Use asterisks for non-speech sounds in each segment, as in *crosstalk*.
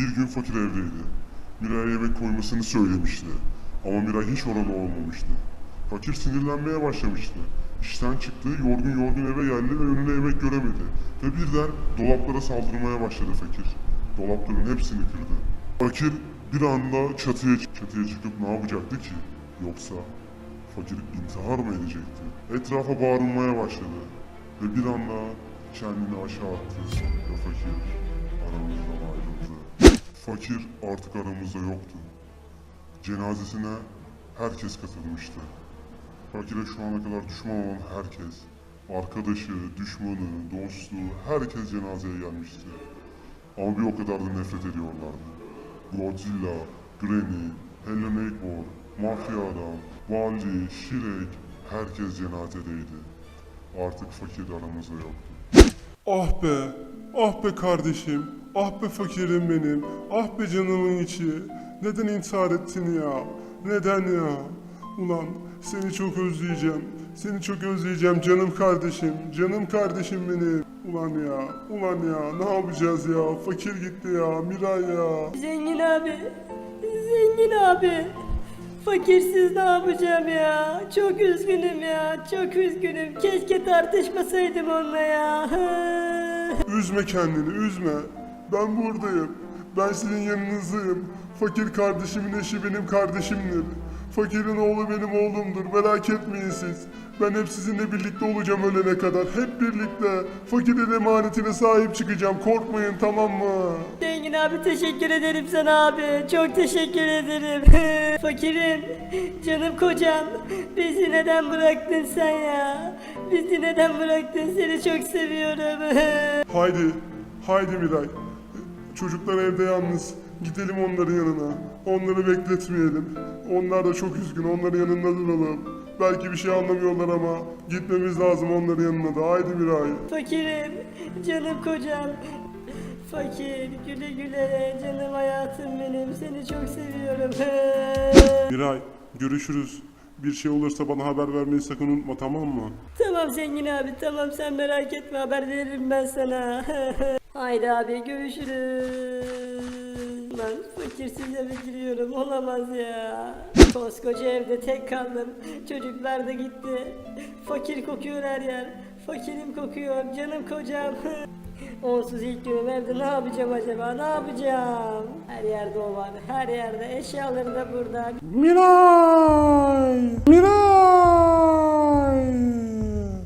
Bir gün fakir evdeydi. Miray'a yemek koymasını söylemişti. Ama Miray hiç orada olmamıştı. Fakir sinirlenmeye başlamıştı. İşten çıktı, yorgun yorgun eve geldi ve önüne yemek göremedi. Ve birden dolaplara saldırmaya başladı fakir. Dolapların hepsini kırdı. Fakir bir anda çatıya, çatıya çıkıp ne yapacaktı ki? Yoksa fakir intihar mı edecekti? Etrafa bağırmaya başladı. Ve bir anda kendini aşağı attı ve fakir aramızdan ayrıldı. Fakir artık aramızda yoktu. Cenazesine herkes katılmıştı. Fakire şu ana kadar düşman olan herkes, arkadaşı, düşmanı, dostu, herkes cenazeye gelmişti. Ama bir o kadar da nefret ediyorlardı. Godzilla, Granny, Helen Eggmore, Mafya Adam, Wally, Shrek, herkes cenazedeydi. Artık fakir aramızda yoktu. Ah be, ah be kardeşim, ah be fakirim benim, ah be canımın içi. Neden intihar ettin ya? Neden ya? Ulan seni çok özleyeceğim, seni çok özleyeceğim canım kardeşim, canım kardeşim benim. Ulan ya, ulan ya, ne yapacağız ya? Fakir gitti ya, Miray ya. Zengin abi. Zengin abi. Fakirsiz ne yapacağım ya? Çok üzgünüm ya. Çok üzgünüm. Keşke tartışmasaydım onunla ya. *laughs* Üzme kendini, üzme. Ben buradayım. Ben senin yanınızdayım. Fakir kardeşimin eşi benim kardeşimdir. Fakirin oğlu benim oğlumdur. Merak etmeyin siz. Ben hep sizinle birlikte olacağım ölene kadar. Hep birlikte. Fakirin emanetine sahip çıkacağım. Korkmayın tamam mı? Zengin abi teşekkür ederim sana abi. Çok teşekkür ederim. *laughs* Fakirim, canım kocam. Bizi neden bıraktın sen ya? Bizi neden bıraktın? Seni çok seviyorum. *laughs* Haydi. Haydi Miray. Çocuklar evde yalnız. Gidelim onların yanına. Onları bekletmeyelim. Onlar da çok üzgün. Onların yanında duralım. Belki bir şey anlamıyorlar ama gitmemiz lazım onların yanına da. Haydi Miray. Fakirim, canım kocam. Fakir, güle güle, canım hayatım benim. Seni çok seviyorum. Miray görüşürüz. Bir şey olursa bana haber vermeyi sakın unutma tamam mı? tamam zengin abi, tamam sen merak etme haber veririm ben sana. *laughs* Haydi abi görüşürüz. Lan fakirsiz eve giriyorum olamaz ya. Koskoca evde tek kaldım. Çocuklar da gitti. Fakir kokuyor her yer. Fakirim kokuyor canım kocam. *laughs* Onsuz ilk günüm evde ne yapacağım acaba ne yapacağım? Her yerde o var her yerde eşyaları da burada. Miray! Miray!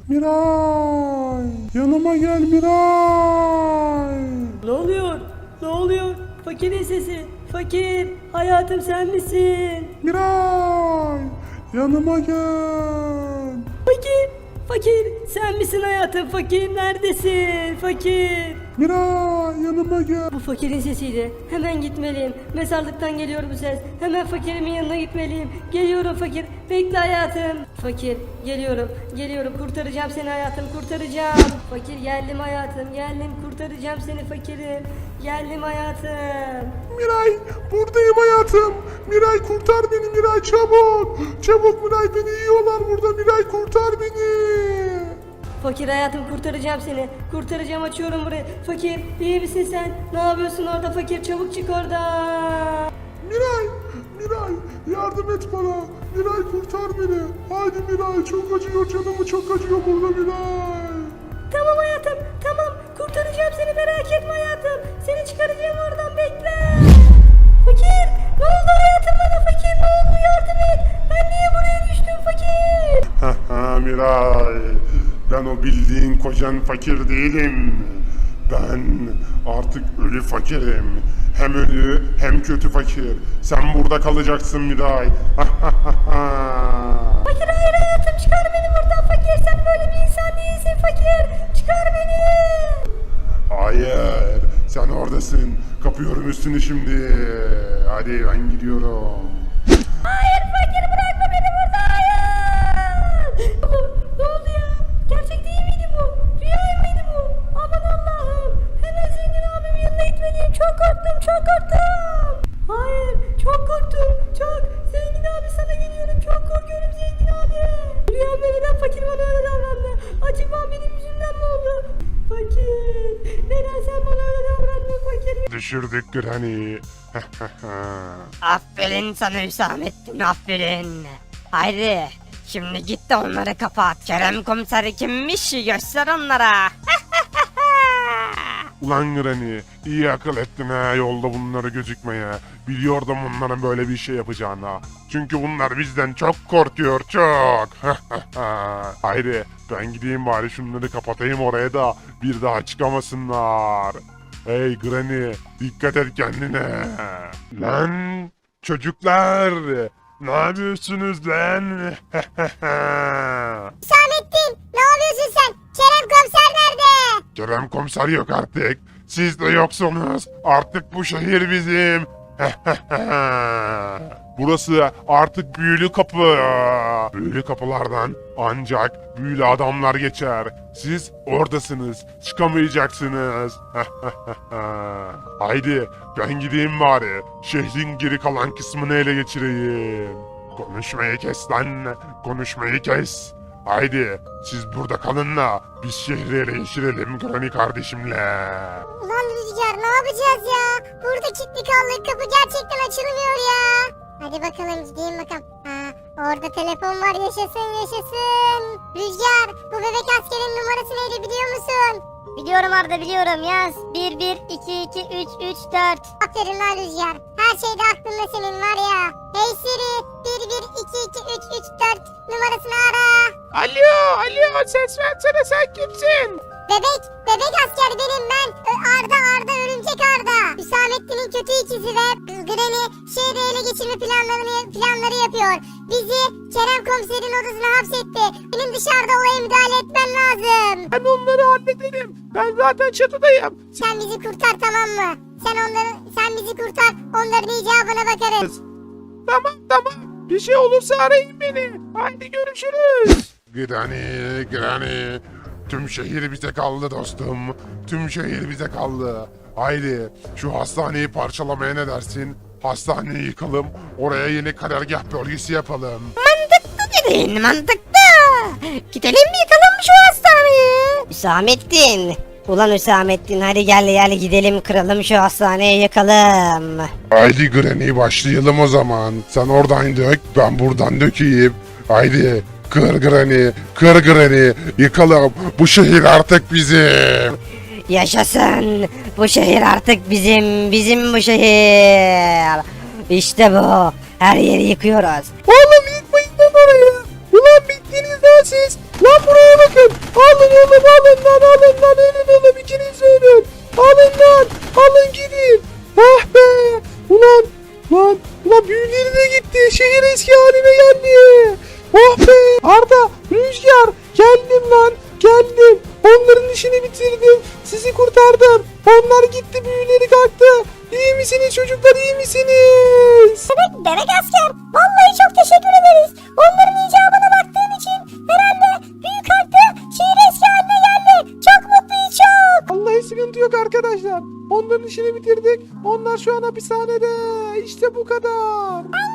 Miray! Yanıma gel Miray! Ne oluyor? Ne oluyor? Fakirin sesi. Fakir, hayatım sen misin? Miray! Yanıma gel! Fakir, fakir, sen misin hayatım? Fakir neredesin? Fakir. Miray yanıma gel! Bu fakirin sesiydi. Hemen gitmeliyim. Mezarlıktan geliyor bu ses. Hemen fakirimin yanına gitmeliyim. Geliyorum fakir. Bekle hayatım. Fakir, geliyorum. Geliyorum. Kurtaracağım seni hayatım. Kurtaracağım. Fakir geldim hayatım. Geldim. Kurtaracağım seni fakirim. Geldim hayatım. Miray buradayım hayatım. Miray kurtar beni Miray çabuk. Çabuk Miray beni yiyorlar burada. Miray kurtar beni. Fakir hayatım kurtaracağım seni. Kurtaracağım açıyorum burayı. Fakir iyi misin sen? Ne yapıyorsun orada fakir? Çabuk çık oradan. Miray, Miray yardım et bana. Miray kurtar beni. Haydi Miray çok acıyor canımı çok acıyor burada Miray. Tamam hayatım tamam. Kurtaracağım seni merak etme hayatım. Seni çıkaracağım oradan bekle. Fakir ne oldu hayatım bana fakir ne oldu yardım et. Ben niye buraya düştüm fakir? *laughs* Miray. Ben o bildiğin kocan fakir değilim. Ben artık ölü fakirim. Hem ölü hem kötü fakir. Sen burada kalacaksın Miray. *laughs* Fakir hayır hayatım çıkar beni buradan fakir. Sen böyle bir insan değilsin fakir. Çıkar beni. Hayır. Sen oradasın. Kapıyorum üstünü şimdi. Hadi ben gidiyorum. Hayır fakir bırakma beni burada hayır. ne oldu ya? Gerçek değil miydi bu? Rüya mıydı bu? Aman Allah'ım. Hemen zengin abimin yanına gitmeliyim. Çok korktum çok korktum. Hayır çok korktum. Çok. Zengin abi sana geliyorum. Çok korkuyorum zengin abi. Rüya neden fakir bana öyle davrandı? Acaba benim yüzümden mi oldu? Fakir. Neden sen bana öyle davrandın fakir? düşürdük Granny. *laughs* Aferin sana Hüsamettin aferin. Haydi şimdi git de onları kapat. Kerem komiseri kimmiş göster onlara. Ulan Granny iyi akıl ettin ha yolda bunları gözükmeye. Biliyordum bunların böyle bir şey yapacağını. Çünkü bunlar bizden çok korkuyor çok. *laughs* Haydi ben gideyim bari şunları kapatayım oraya da bir daha çıkamasınlar. Hey Granny dikkat et kendine. Lan çocuklar ne yapıyorsunuz lan? *laughs* Hüsamettin ne yapıyorsun sen? Kerem komiser? Kerem komiser yok artık. Siz de yoksunuz. Artık bu şehir bizim. *laughs* Burası artık büyülü kapı. Büyülü kapılardan ancak büyülü adamlar geçer. Siz oradasınız. Çıkamayacaksınız. *laughs* Haydi ben gideyim bari. Şehrin geri kalan kısmını ele geçireyim. Konuşmayı kes lan. Konuşmayı kes. Haydi siz burada kalın da biz şehri ele geçirelim Granny kardeşimle. Ulan Rüzgar ne yapacağız ya? Burada kilitli kaldık kapı gerçekten açılmıyor ya. Hadi bakalım gideyim bakalım. Ha, orada telefon var yaşasın yaşasın. Rüzgar bu bebek askerin numarası neydi biliyor musun? Biliyorum Arda biliyorum yaz. 1 1 2 2 3 3 4. Aferin lan Rüzgar. Her şeyde aklında senin var ya. Hey Siri 1 1 2 2 3 3 4 numarasını ara. Alo, alo ses versene sen kimsin? Bebek, bebek asker benim ben. Arda Arda örümcek Arda. Hüsamettin'in kötü ikizi ve Granny şehri ele geçirme planlarını planları yapıyor. Bizi Kerem komiserin odasına hapsetti. Benim dışarıda olaya müdahale etmen lazım. Ben onları hallederim. Ben zaten çatıdayım. Sen bizi kurtar tamam mı? Sen onları, sen bizi kurtar. Onların icabına bakarız. Tamam tamam. Bir şey olursa arayın beni. Haydi görüşürüz. Granny, Granny. Tüm şehir bize kaldı dostum. Tüm şehir bize kaldı. Haydi şu hastaneyi parçalamaya ne dersin? Hastaneyi yıkalım. Oraya yeni karargah bölgesi yapalım. Mantıklı dedin mantıklı. Gidelim mi yıkalım şu hastaneyi? Hüsamettin. Ulan Hüsamettin hadi gel gel gidelim kıralım şu hastaneyi yakalım. Haydi Granny başlayalım o zaman. Sen oradan dök, ben buradan dökeyim. Haydi kır Granny, kır Granny. Yıkalım. Bu şehir artık bizim. Yaşasın. Bu şehir artık bizim, bizim bu şehir. İşte bu. Her yeri yıkıyoruz. Oğlum yıkmayın lan orayı. Ulan bittiniz lan siz. Lan buraya bakın. Alın oğlum alın lan alın lan ölün oğlum ikiniz ölün. Alın lan alın gidin. Ah be. Ulan lan ulan büyüleri de gitti. Şehir eski haline geldi. Oh be. Arda Rüzgar geldim lan geldim. Onların işini bitirdim. Sizi kurtardım. Onlar gitti büyüleri kalktı. İyi misiniz çocuklar iyi misiniz? Bebek, bebek asker. Vallahi çok teşekkür ederiz. Onların icabına baktığın için herhalde büyük hakkı şehir eski haline geldi. Çok mutluyuz çok. Vallahi sıkıntı yok arkadaşlar. Onların işini bitirdik. Onlar şu an hapishanede. İşte bu kadar. Allah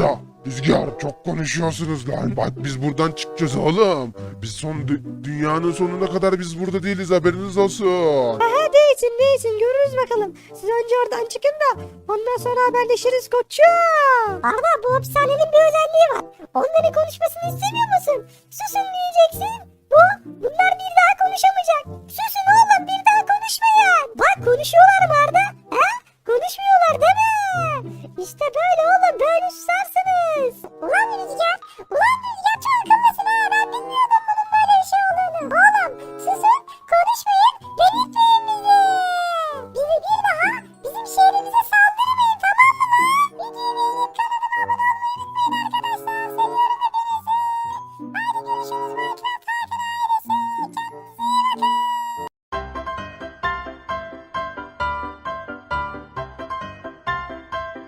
Arda, Rüzgar çok konuşuyorsunuz lan. Bak biz buradan çıkacağız oğlum. Biz son dü- dünyanın sonuna kadar biz burada değiliz haberiniz olsun. Aha değilsin değilsin görürüz bakalım. Siz önce oradan çıkın da ondan sonra haberleşiriz koçum. Arda bu hapishanenin bir özelliği var. Onların konuşmasını istemiyor musun? Susun diyeceksin.